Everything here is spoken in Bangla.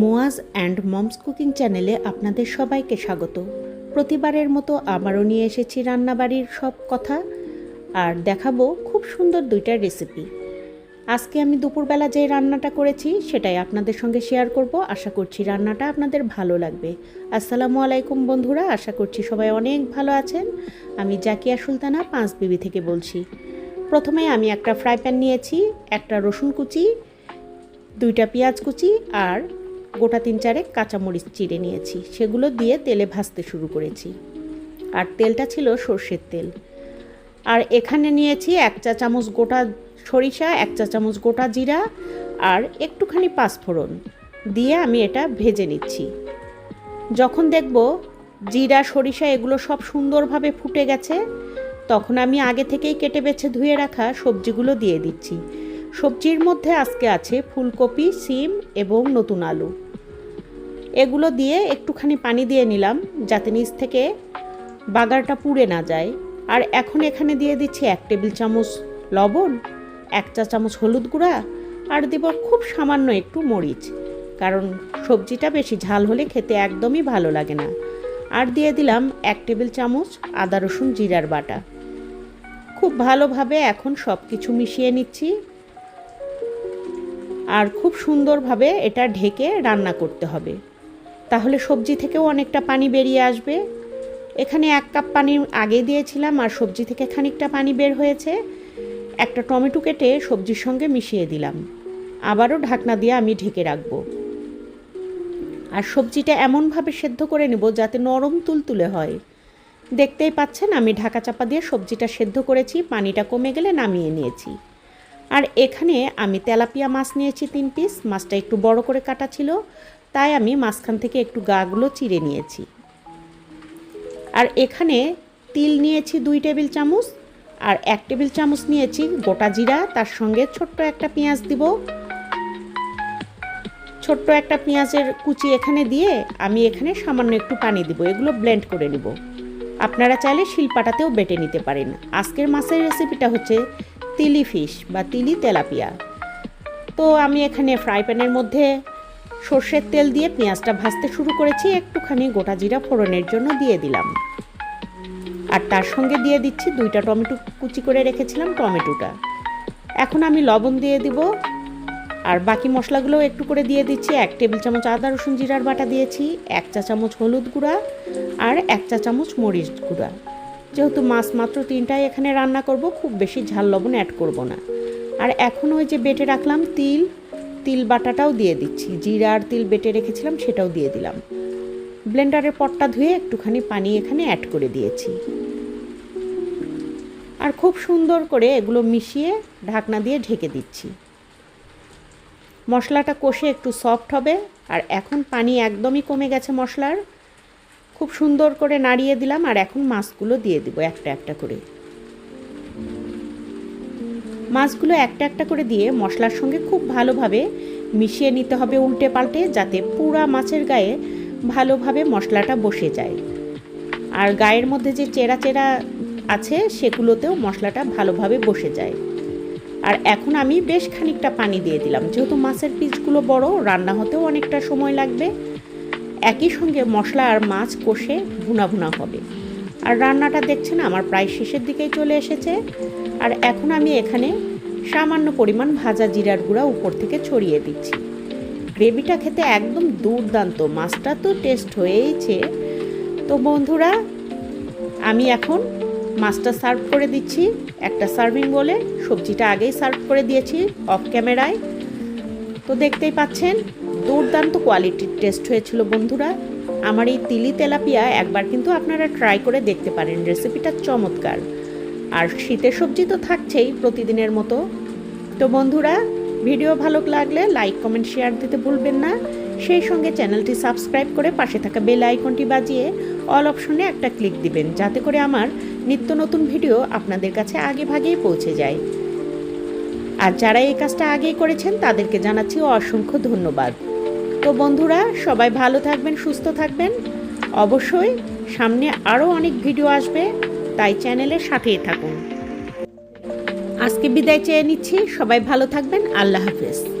মোয়াজ অ্যান্ড মমস কুকিং চ্যানেলে আপনাদের সবাইকে স্বাগত। প্রতিবারের মতো আবারও নিয়ে এসেছি রান্নাবাড়ির সব কথা, আর দেখাবো খুব সুন্দর দুইটা রেসিপি আজকে আমি দুপুরবেলা যে রান্নাটা করেছি, সেটাই আপনাদের সঙ্গে শেয়ার করব। আশা করছি রান্নাটা আপনাদের ভালো লাগবে। আসসালামু আলাইকুম বন্ধুরা, আশা করছি সবাই অনেক ভালো আছেন। আমি জাকিয়া সুলতানা, পাঁচ বিবি থেকে বলছি। প্রথমে আমি একটা ফ্রাই প্যান নিয়েছি, একটা রসুন কুচি, দুইটা পেঁয়াজ কুচি, আর গোটা তিন চারেক কাঁচামরিচ চিড়ে নিয়েছি। সেগুলো দিয়ে তেলে ভাজতে শুরু করেছি। আর তেলটা ছিল সর্ষের তেল। আর এখানে নিয়েছি এক চা চামচ গোটা সরিষা, এক চা চামচ গোটা জিরা আর একটুখানি পাঁচফোড়ন। দিয়ে আমি এটা ভেজে নিচ্ছি। যখন দেখব জিরা, সরিষা এগুলো সব সুন্দরভাবে ফুটে গেছে, তখন আমি আগে থেকেই কেটে বেছে ধুয়ে রাখা সবজিগুলো দিয়ে দিচ্ছি। সবজির মধ্যে আজকে আছে ফুলকপি, সিম এবং নতুন আলু। এগুলো দিয়ে একটুখানি পানি দিয়ে নিলাম যাতে নিচ থেকে বাগারটা পুড়ে না যায়। আর এখন এখানে দিয়ে দিচ্ছি এক টেবিল চামচ লবণ, এক চা চামচ হলুদ গুঁড়া, আর দেব খুব সামান্য একটু মরিচ, কারণ সবজিটা বেশি ঝাল হলে খেতে একদমই ভালো লাগে না। আর দিয়ে দিলাম এক টেবিল চামচ আদা, রসুন, জিরার বাটা। খুব ভালোভাবে এখন সব কিছু মিশিয়ে নিচ্ছি। আর খুব সুন্দরভাবে এটা ঢেকে রান্না করতে হবে। তাহলে সবজি থেকেও অনেকটা পানি বেরিয়ে আসবে। এখানে এক কাপ পানি আগে দিয়েছিলাম আর সবজি থেকে খানিকটা পানি বের হয়েছে। একটা টমেটো কেটে সবজির সঙ্গে মিশিয়ে দিলাম। আবারও ঢাকনা দিয়ে আমি ঢেকে রাখব। আর সবজিটা এমনভাবে সেদ্ধ করে নেব যাতে নরম তুলতুলে হয়। দেখতেই পাচ্ছেন আমি ঢাকা চাপা দিয়ে সবজিটা সেদ্ধ করেছি, পানিটা কমে গেলে নামিয়ে নিয়েছি। আর এখানে আমি তেলাপিয়া মাছ নিয়েছি তিন পিস, মাছটা একটু বড় করে কাটা ছিল। তাই আমি মাঝখান থেকে একটু গাগুলো চিড়ে নিয়েছি। আর এখানে তিল নিয়েছি দুই টেবিল চামচ, আর এক টেবিল চামচ নিয়েছি গোটা জিরা, তার সঙ্গে ছোট্ট একটা পেঁয়াজ দিব। ছোট্ট একটা পেঁয়াজের কুচি এখানে দিয়ে আমি এখানে সামান্য একটু পানি দিব, এগুলো ব্লেন্ড করে নিব। আপনারা চাইলে শিলপাটাতেও বেটে নিতে পারেন। আজকের মাছের রেসিপিটা হচ্ছে তিলি ফিশ বা তিলি তেলাপিয়া। তো আমি এখানে ফ্রাই প্যানের মধ্যে সর্ষের তেল দিয়ে পেঁয়াজটা ভাজতে শুরু করেছি, একটুখানি গোটা জিরা ফোড়নের জন্য দিয়ে দিলাম। আর তার সঙ্গে দিয়ে দিচ্ছি দুইটা টমেটো কুচি করে রেখেছিলাম টমেটোটা। এখন আমি লবণ দিয়ে দিব। আর বাকি মশলাগুলোও একটু করে দিয়ে দিচ্ছি। এক টেবিল চামচ আদা, রসুন জিরার বাটা দিয়েছি, এক চা চামচ হলুদ গুঁড়া আর এক চা চামচ মরিচ গুঁড়া। যেহেতু মাছ মাত্র তিনটাই এখানে রান্না করব, খুব বেশি ঝাল লবণ অ্যাড করব না। আর এখন ওই যে বেটে রাখলাম তিল তিল বাটাটাও দিয়ে দিচ্ছি। জিরা আর তিল বেটে রেখেছিলাম, সেটাও দিয়ে দিলাম। ব্লেন্ডারের পটটা ধুয়ে একটুখানি পানি এখানে অ্যাড করে দিয়েছি। আর খুব সুন্দর করে এগুলো মিশিয়ে ঢাকনা দিয়ে ঢেকে দিচ্ছি। মশলাটা কষে একটু সফট হবে, আর এখন পানি একদমই কমে গেছে মশলার। খুব সুন্দর করে নাড়িয়ে দিলাম, আর এখন মাছগুলো দিয়ে দিব একটা একটা করে। মাছগুলো একটা একটা করে দিয়ে মশলার সঙ্গে খুব ভালোভাবে মিশিয়ে নিতে হবে উল্টে পাল্টে যাতে পুরা মাছের গায়ে ভালোভাবে মশলাটা বসে যায়। আর গায়ের মধ্যে যে চেরা চেরা আছে, সেগুলোতেও মশলাটা ভালোভাবে বসে যায়। আর এখন আমি বেশ খানিকটা পানি দিয়ে দিলাম। যেহেতু মাছের পিসগুলো বড়, রান্না হতেও অনেকটা সময় লাগবে। একই সঙ্গে মশলা আর মাছ কষে ভুনা ভুনা হবে। আর রান্নাটা দেখছেন, আমার প্রায় শেষের দিকেই চলে এসেছে। আর এখন আমি এখানে সামান্য পরিমাণ ভাজা জিরার গুঁড়া উপর থেকে ছড়িয়ে দিচ্ছি। গ্রেভিটা খেতে একদম দুর্দান্ত, মাছটা তো টেস্ট হয়েইছে। তো বন্ধুরা, আমি এখন মাছটা সার্ভ করে দিচ্ছি। একটা সার্ভিং বলে সবজিটা আগেই সার্ভ করে দিয়েছি অফ ক্যামেরায় তো দেখতেই পাচ্ছেন, দুর্দান্ত কোয়ালিটির টেস্ট হয়েছিল বন্ধুরা। আমার এই তিলি তেলাপিয়া একবার কিন্তু আপনারা ট্রাই করে দেখতে পারেন রেসিপিটা চমৎকার। আর শীতের সবজি তো থাকছেই প্রতিদিনের মতো। তো বন্ধুরা, ভিডিও ভালো লাগলে লাইক কমেন্ট শেয়ার দিতে ভুলবেন না। সেই সঙ্গে চ্যানেলটি সাবস্ক্রাইব করে পাশে থাকা বেল আইকনটি বাজিয়ে অল অপশনে একটা ক্লিক দিবেন, যাতে করে আমার নিত্য নতুন ভিডিও আপনাদের কাছে আগে ভাগেই পৌঁছে যায়। আর যারা এই কাজটা আগেই করেছেন, তাদেরকে জানাচ্ছি অসংখ্য ধন্যবাদ। তো বন্ধুরা, সবাই ভালো থাকবেন, সুস্থ থাকবেন। অবশ্যই সামনে আরও অনেক ভিডিও আসবে। তাই চ্যানেলের সাথেই থাকুন। আজকে বিদায় চেয়ে নিচ্ছি। সবাই ভালো থাকবেন। আল্লাহ হাফেজ।